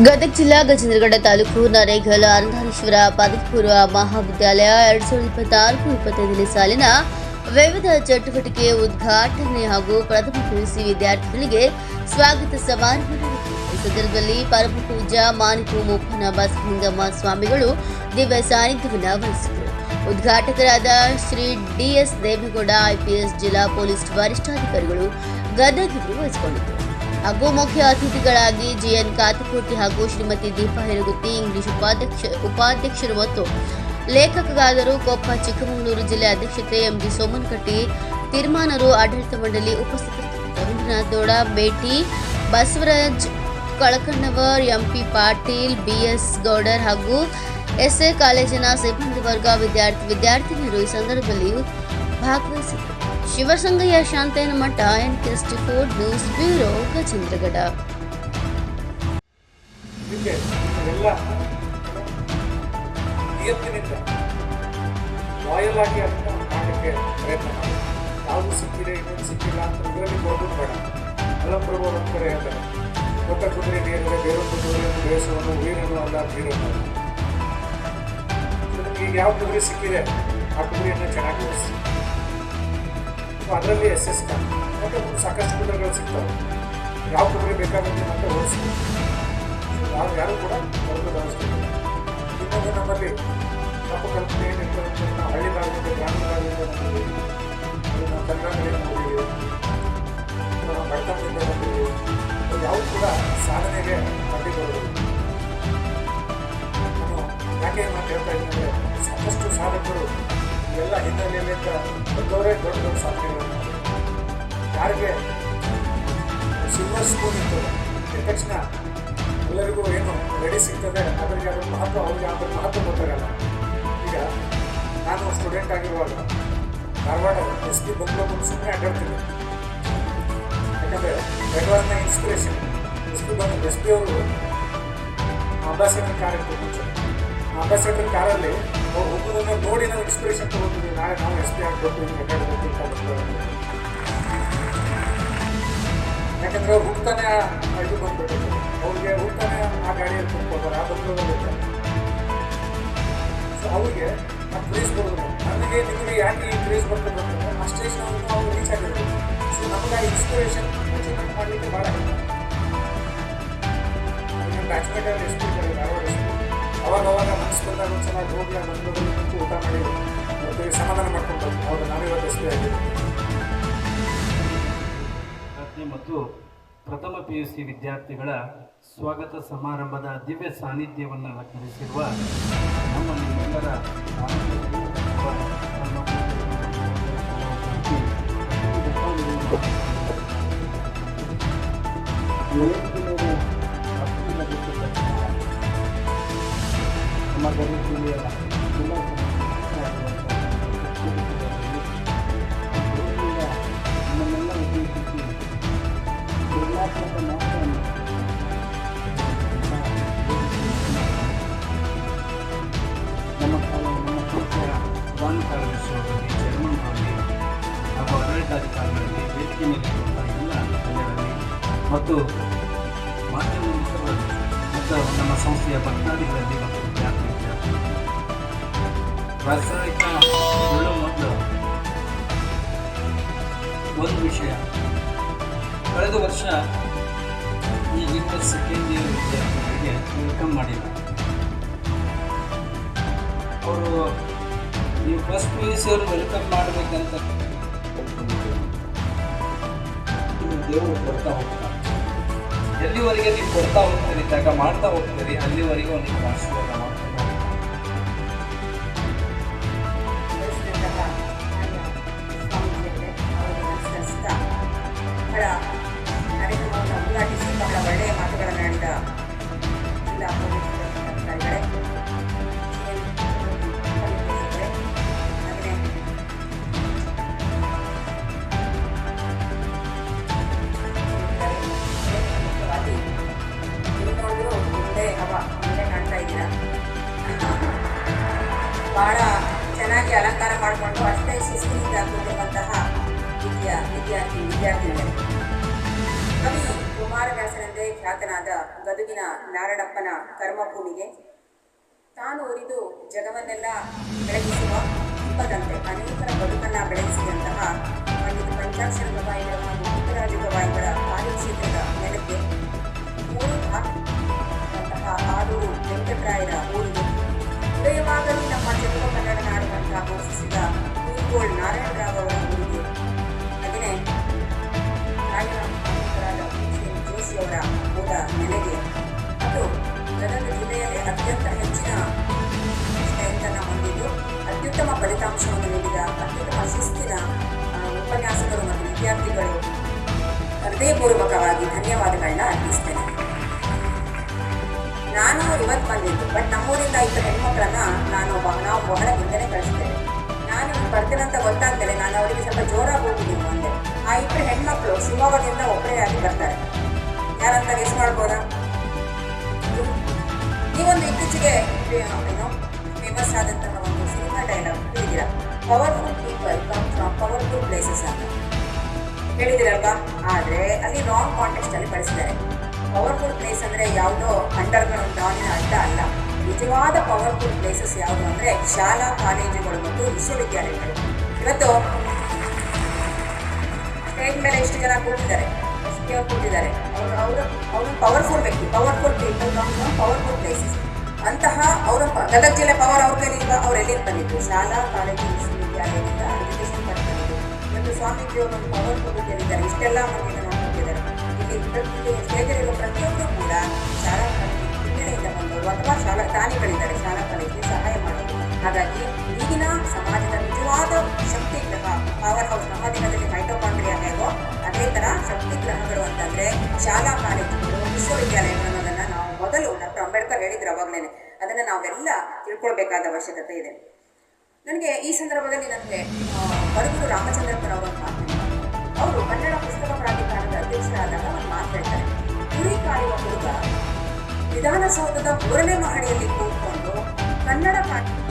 ಗದಗ ಜಿಲ್ಲಾ ಗಜೇಂದ್ರಗಡ ತಾಲೂಕು ನರೇಗಲ ಅರುಣಾರೀಶ್ವರ ಪದವಿ ಮಹಾವಿದ್ಯಾಲಯ ಎರಡ್ ಸಾವಿರದ ಇಪ್ಪತ್ತಾರು ಇಪ್ಪತ್ತೈದನೇ ಸಾಲಿನ ವಿವಿಧ ಚಟುವಟಿಕೆ ಉದ್ಘಾಟನೆ ಹಾಗೂ ಪ್ರಥಮ ಪಿಯುಸಿ ವಿದ್ಯಾರ್ಥಿಗಳಿಗೆ ಸ್ವಾಗತ ಸಮಾರಂಭ. ಈ ಸಂದರ್ಭದಲ್ಲಿ ಪರಮ ಪೂಜಾ ಮಾನಿಕು ಮುಪ್ಪನ ಬಸಲಿಂಗಮ್ಮ ಸ್ವಾಮಿಗಳು ದಿವ್ಯ ಸಾನ್ನಿಧ್ಯವನ್ನು ವಹಿಸಿದರು. ಉದ್ಘಾಟಕರಾದ ಶ್ರೀ ಡಿಎಸ್ ದೇವೇಗೌಡ ಐಪಿಎಸ್ ಜಿಲ್ಲಾ ಪೊಲೀಸ್ ವರಿಷ್ಠಾಧಿಕಾರಿಗಳು ಗದಗ ಇವರು ವಹಿಸಿಕೊಂಡಿದ್ದರು ಹಾಗೂ ಮುಖ್ಯ ಅತಿಥಿಗಳಾಗಿ ಜಿಎನ್ ಕಾತಕೂರ್ತಿ ಹಾಗೂ ಶ್ರೀಮತಿ ದೀಪಾ ಹೆರಗುತ್ತಿ ಇಂಗ್ಲಿಷ್ ಉಪಾಧ್ಯಕ್ಷ ಉಪಾಧ್ಯಕ್ಷರು ಮತ್ತು ಲೇಖಕರಾದರು. ಕೊಪ್ಪ, ಚಿಕ್ಕಮಗಳೂರು ಜಿಲ್ಲೆ ಅಧ್ಯಕ್ಷತೆ ಎಂಜಿ ಸೋಮನಕಟ್ಟಿ, ತೀರ್ಮಾನರು ಆಡಳಿತ ಮಂಡಳಿ ಉಪಸ್ಥಿತರಿದ್ದರು ಗೌಡ ಭೇಟಿ ಬಸವರಾಜ್ ಕಳಕಣ್ಣವರ್ ಎಂಪಿ ಪಾಟೀಲ್ ಬಿಎಸ್ ಗೌಡರ್ ಹಾಗೂ ಎಸ್ಎ ಕಾಲೇಜಿನ ಸಿಬ್ಬಂದಿ ವರ್ಗ ವಿದ್ಯಾರ್ಥಿ ವಿದ್ಯಾರ್ಥಿನಿಯರು ಈ ಸಂದರ್ಭದಲ್ಲಿ ಭಾಗವಹಿಸಿದರು ಶಿವಸಂಗಯ್ಯ ಶಾಂತಯ್ಯನ ಮಠ ಎನ್ ಕೆಸ್ಟಿ ಫೋರ್ಡ್ ನ್ಯೂಸ್ ಬ್ಯೂರೋ, ಗಜೇಂದ್ರಗಡ. ಪ್ರಯತ್ನ ಯಾವುದು ಸಿಕ್ಕಿದೆ ಇನ್ನೊಂದು ಸಿಕ್ಕಿಲ್ಲ ಅಂತ ಇದರಲ್ಲಿ ಕೊಡೋದು ಬೇಡ. ಮಲಪ್ರಭು ಕಡೆ ಹೇಳ್ತಾರೆ ಕೊಟ್ಟ ಕುದುರೆ ನೀರಿದೆ ಅಲ್ಲ ಯಾವ ಕುದುರೆ ಸಿಕ್ಕಿದೆ, ಆ ಕುದುರೆಯನ್ನು ಚೆನ್ನಾಗಿ ಓಡಿಸಿ ಅದರಲ್ಲಿ ಎಸ್ ಎಸ್ ಮತ್ತೆ ಸಾಕಷ್ಟು ಕುದುರೆಗಳು ಸಿಗ್ತವೆ. ಯಾವ ಕುದುರೆ ಬೇಕಾಗುತ್ತೆ ಮತ್ತೆ ಓಡಿಸಿ ಯಾರು ಯಾರು ಕೂಡ ಬರಲು ಇಲ್ಲ. ಇನ್ನೊಂದು ನಮ್ಮಲ್ಲಿ ತಪ್ಪು ಕಲ್ಪನೆ ಏನಿರ್ತದೆ ನಾವು ಹಳ್ಳಿ ಭಾಗದಿಂದ ಗ್ರಾಮೀಣ ಭಾಗದಿಂದ ಬಂದಿದ್ದೀವಿ ನಾವು ಕನ್ನಡದಲ್ಲಿ ನಾವು ಬಡತನದಿಂದ ಬಂದಿದ್ದೀವಿ ಯಾವ ಕೂಡ ಸಾಧನೆಗೆ ಅಡ್ಡಿ ನಾನು ಯಾಕೆ ಮಾತು ಹೇಳ್ತಾ ಇದ್ದೀನಿ ಸಾಕಷ್ಟು ಸಾಧಕರು ಇವೆಲ್ಲ ಹಿನ್ನೆಲೆಯಲ್ಲಿ ದೊಡ್ಡ ದೊಡ್ಡ ಮಾಡಿದ್ದಾರೆ. ಯಾರಿಗೆ? ಸಿಲ್ವರ್ ಸ್ಪೂನ್ ಇತ್ತು. ಇದ್ದ ತಕ್ಷಣ ಎಲ್ಲರಿಗೂ ಏನು ರೆಡಿ ಸಿಗ್ತದೆ ಅದರಿಗೆ ಅದರ ಮಹತ್ವ, ಅವ್ರಿಗೆ ಅದ್ರ ಮಹತ್ವ ಗೊತ್ತಾಗಲ್ಲ ಈಗ ನಾನು ಸ್ಟೂಡೆಂಟ್ ಆಗಿರುವಾಗ ಧಾರವಾಡ ಎಸ್ ಪಿ ಬಂದು ಸುಮ್ಮನೆ ಅಡ್ಡಾಡ್ತೀನಿ. ಯಾಕಂದರೆ ಬೆಳಗಾವಿನ ಇನ್ಸ್ಪಿರೇಷನ್ ಎಸ್ ಪಿ ಬಂದು ಎಸ್ ಪಿ ಅವರು ಅಂಬಾಸಿಡರ್ ಕಾರ್ ಅಂಬಾಸಿಡರ್ ಕಾರಲ್ಲಿ ಅವ್ರು ನೋಡಿ ನಾವು ಇನ್ಸ್ಪಿರೇಷನ್ ತಗೋತೀವಿ ನಾಳೆ ನಾವು ಎಸ್ ಪಿ ಆಗಬೇಕು ಹಿಂಗೆ ಬರ್ತಾರೆ ಯಾಕಂದ್ರೆ ಹುಡ್ತಾನೆ ಇದು ಬಂದ್ಬಿಟ್ಟು, ಅವ್ರಿಗೆ ಹುಡ್ತಾನೆ ಆ ಗಾಡಿಯಲ್ಲಿ ಕುತ್ಕೋತಾರೆ ಆ ಬಂದು ಸೊ ಅವ್ರಿಗೆ ನಾವು ಕ್ರೇಜ್ ಬರೋದು ನನಗೆ ನಿಮಗೆ ಯಾಕೆ ಈ ಕ್ರೇಜ್ ಬರ್ತದೆ ಅಂತಂದ್ರೆ ಆ ಸ್ಟೇಜ್ ನಾವು ಅವ್ರು ರೀಚ್ ಆಗಿರ್ಬೇಕು ಸೊ ನಮಗೆ ಆ ಇನ್ಸ್ಪಿರೇಷನ್ ಮಾಡಲಿಕ್ಕೆ ಭಾಳ ಬ್ಯಾಚ್ಮೆಂಟ್ ಎಷ್ಟು ಅವಾಗ ಅವಾಗ ಚೆನ್ನಾಗಿ ಹೋಗಿ ಆ ಮಂದಿರದಲ್ಲಿ ನಿಂತು ಊಟ ಮಾಡಿ ಮತ್ತೆ ಸಮಾಧಾನ ಮಾಡ್ಕೊಂಡು ಹೌದು ನಾವೇ ಇವತ್ತು ಎಷ್ಟು ಆಗಿದ್ದೀವಿ ಮತ್ತು ಪ್ರಥಮ ಪಿ ಯು ಸಿ ವಿದ್ಯಾರ್ಥಿಗಳ ಸ್ವಾಗತ ಸಮಾರಂಭದ ದಿವ್ಯ ಸಾನ್ನಿಧ್ಯವನ್ನು ಅಲಂಕರಿಸಿರುವ ನಮ್ಮ ನಿಮ್ಮೆಲ್ಲರ Thank ಅಥವಾ ವೇದಿಕೆ ಮೇಲಿರುವಂತಹ ಎಲ್ಲ ಗಣ್ಯರಲ್ಲಿ ಮತ್ತು ಮಾಧ್ಯಮ ಮತ್ತು ನಮ್ಮ ಸಂಸ್ಥೆಯ ಭಕ್ತಾದಿಗಳಲ್ಲಿ ಮತ್ತು ವಿದ್ಯಾರ್ಥಿ ರಾಸಾಯನಿಕ ಒಂದು ವಿಷಯ. ಕಳೆದ ವರ್ಷ ಈ ಯೂನಿವರ್ಸ್ ಸೆಕೆಂಡ್ ಇಯರ್ ವಿದ್ಯಾರ್ಥಿಗಳಿಗೆ ವೆಲ್ಕಮ್ ಮಾಡಿಲ್ಲ ಅವರು ನೀವು ಫಸ್ಟ್ ಪಿ ಯು ಸಿ ಅವರು ವೆಲ್ಕಮ್ ಮಾಡಬೇಕಂತ ದೇವರು ಕೊಡ್ತಾ ಹೋಗ್ತಾರೆ. ಎಲ್ಲಿವರೆಗೆ ನೀವು ಕೊಡ್ತಾ ಹೋಗ್ತೀರಿ, ತ್ಯಾಗ ಮಾಡ್ತಾ ಹೋಗ್ತೀರಿ, ಅಲ್ಲಿವರೆಗೂ ನೀವು ಆಶೀರ್ವಾದ ಬಹಳ ಚೆನ್ನಾಗಿ ಅಲಂಕಾರ ಮಾಡಿಕೊಂಡು ಅಷ್ಟೇ ಶಿಸ್ತಿನಿಂದ ಕೂತಿರುವಂತಹ ವಿದ್ಯಾ, ವಿದ್ಯಾರ್ಥಿ ವಿದ್ಯಾರ್ಥಿನಿಗಳು ಖ್ಯಾತನಾದ ಗದುಗಿನ ನಾರಣಪ್ಪನ ಕರ್ಮಭೂಮಿಗೆ ತಾನು ಉರಿದು ಜಗವನ್ನೆಲ್ಲ ಬೆಳಗಿಸುವ ದೀಪದಂತೆ ಅನೇಕರ ಬದುಕನ್ನ ಬೆಳಗಿಸಿದಂತಹ ಪಂಡಿತ ಪಂಚಾಕ್ಷರ ಗವಾಯಿಗಳ ಹಾಗೂ ಪುಟ್ಟರಾಜ ಗವಾಯಿಗಳ ಕಾರ್ಯಕ್ಷೇತ್ರದ ನೆಲಕ್ಕೆ ಮೂರು ಕುರುಗೋಳ್ ನಾರಾಯಣರಾವ್ ಅವರ ಊರಿಗೆ ಹಾಗೆಯೇ ಭೀಮಸೇನ್ ಜೋಶಿ ಅವರ ಹೋದ ನೆಲೆಗೆ ಮತ್ತು ಗದಗ ಜಿಲ್ಲೆಯಲ್ಲಿ ಅತ್ಯಂತ ಹೆಚ್ಚಿನ ಸ್ಟ್ರೆಂತನ್ನು ಹೊಂದಿದ್ದು ಅತ್ಯುತ್ತಮ ಫಲಿತಾಂಶವನ್ನು ನೀಡಿದ ಅತ್ಯುತ್ತಮ ಶಿಸ್ತಿನ ಉಪನ್ಯಾಸಕರು ಮತ್ತು ವಿದ್ಯಾರ್ಥಿಗಳು ಹೃದಯಪೂರ್ವಕವಾಗಿ ಧನ್ಯವಾದಗಳನ್ನ ಅರ್ಪಿಸ್ತೇನೆ ನಾನು ಇವತ್ತು ಬಂದಿದ್ದು ಬಟ್ ನಮ್ಮೂರಿಂದ ಇಬ್ಬರು ಹೆಣ್ಮಕ್ಳನ್ನ ನಾನು ನಾವು ಬಹಳ ಹಿಂದೆನೆ ಕಳಿಸ್ತೇನೆ ಬರ್ತೇನೆ ಅಂತ ಗೊತ್ತಾದ್ಮೇಲೆ ನಾನು ಅವರಿಗೆ ಸ್ವಲ್ಪ ಜೋರಾಗಿ ಹೋಗಿದ್ದೀನಿ ಮುಂದೆ. ಆ ಇಬ್ಬರು ಹೆಣ್ಮಕ್ಳು ಶಿವಮೊಗ್ಗದಿಂದ ಒಬ್ಬರೇ ಆಗಿ ಬರ್ತಾರೆ. ಯಾರಂತ ಗೆಸ್ ಮಾಡ್ಬೋದಾ? ನೀವೊಂದು ಇತ್ತೀಚೆಗೆ ಏನೋ? ಫೇಮಸ್ ಆದಂತಹ ಒಂದು cinema dialogue ಹೇಳಿದ್ದೀರಾ powerful people come from powerful places ಅಂತ. ಹೇಳಿದಿರಲ್ವಾ ಆದರೆ ಅಲ್ಲಿ ರಾಂಗ್ ಕಾಂಟೆಕ್ಸ್ಟ್ ಅಲ್ಲಿ ಬಳಸಿದ್ದಾರೆ ಪವರ್ಫುಲ್ ಪ್ಲೇಸ್ ಅಂದರೆ ಯಾವುದೋ ಅಂಡರ್ಗ್ರೌಂಡ್ ಡಾನಿನ ಅಂತ ಅಲ್ಲ. ನಿಜವಾದ ಪವರ್ಫುಲ್ ಪ್ಲೇಸಸ್ ಯಾವುದು ಅಂದರೆ ಶಾಲಾ, ಕಾಲೇಜುಗಳು ಮತ್ತು ವಿಶ್ವವಿದ್ಯಾಲಯಗಳು. ಇವತ್ತು ಸ್ಟೇಜ್ ಮೇಲೆ ಎಷ್ಟು ಜನ ಕೂತಿದ್ದಾರೆ. ಕೂತಿದ್ದಾರೆ. ಅವರು ಅವರು ಅವರು ಪವರ್ಫುಲ್ ವ್ಯಕ್ತಿ ಪವರ್ಫುಲ್ ಪೀಪಲ್ ಪವರ್ಫುಲ್ ಪ್ಲೇಸಸ್ ಅಂತಹ ಅವರ ಗದಗ ಜಿಲ್ಲೆ ಪವರ್ ಅವ್ರ ಕೈಲಿ ಅವ್ರು ಎಲ್ಲಿಂದ ಬಂದಿದ್ದು ಶಾಲಾ, ಕಾಲೇಜು, ವಿಶ್ವವಿದ್ಯಾಲಯದಿಂದ ಎಜುಕೇಶನ್ ಪಡ್ಕೊಂಡಿದ್ದು ಇವತ್ತು ಸ್ವಾಮೀಜಿ ಅವರು ಒಂದು ಪವರ್ಫುಲ್ ಹೇಳಿದ್ದಾರೆ. ಇಷ್ಟೆಲ್ಲ ಮಂದಿನ ಹೋಗಿದ್ದಾರೆ ಇಲ್ಲಿ ಪ್ರತಿ ಸ್ಟೇಜಲ್ಲಿರುವ ಪ್ರತಿಯೊಬ್ಬರು ಕೂಡ ಶಾಲಾ ಕಾಲೇಜು ಅಥವಾ ಶಾಲಾ ದಾನಿಗಳಿದ್ದಾರೆ ಶಾಲಾ ಕಾಲೇಜಿಗೆ ಸಹಾಯ ಮಾಡೋದು. ಹಾಗಾಗಿ ಈಗಿನ ಸಮಾಜದ ನಿಜವಾದ ಶಕ್ತಿ ಗ್ರಹ ಪವರ್ ಹೌಸ್ ನಮ್ಮ ದಿನದಲ್ಲಿ ಅದೇ ಥರ ಶಕ್ತಿ ಗ್ರಹಗಳು ಅಂತಂದ್ರೆ ಶಾಲಾ ಕಾಲೇಜುಗಳು ವಿಶ್ವವಿದ್ಯಾಲಯಗಳು ಅನ್ನೋದನ್ನ ನಾವು ಮೊದಲು ಡಾಕ್ಟರ್ ಅಂಬೇಡ್ಕರ್ ಹೇಳಿದ್ರು ಅವಾಗಲೇ ಅದನ್ನು ನಾವೆಲ್ಲ ತಿಳ್ಕೊಳ್ಬೇಕಾದ ಅವಶ್ಯಕತೆ ಇದೆ. ನನಗೆ ಈ ಸಂದರ್ಭದಲ್ಲಿ ನನಗೆ ಬಡಗೂರು ರಾಮಚಂದ್ರಪ್ಪನ ಅವರು ಮಾತು ಅವರು ಕನ್ನಡ ಪುಸ್ತಕ ಪ್ರಾಧಿಕಾರದ ಅಧ್ಯಕ್ಷರಾದಾಗ ಒಂದು ಮಾತು ಹೇಳ್ತಾರೆ. ಕುರಿ ಕಾಯುವ ಹುಡುಗ ವಿಧಾನಸೌಧದ ಮೂರನೇ ಮಹಡಿಯಲ್ಲಿ ಕೂತ್ಕೊಂಡು ಕನ್ನಡ ಪಾಠ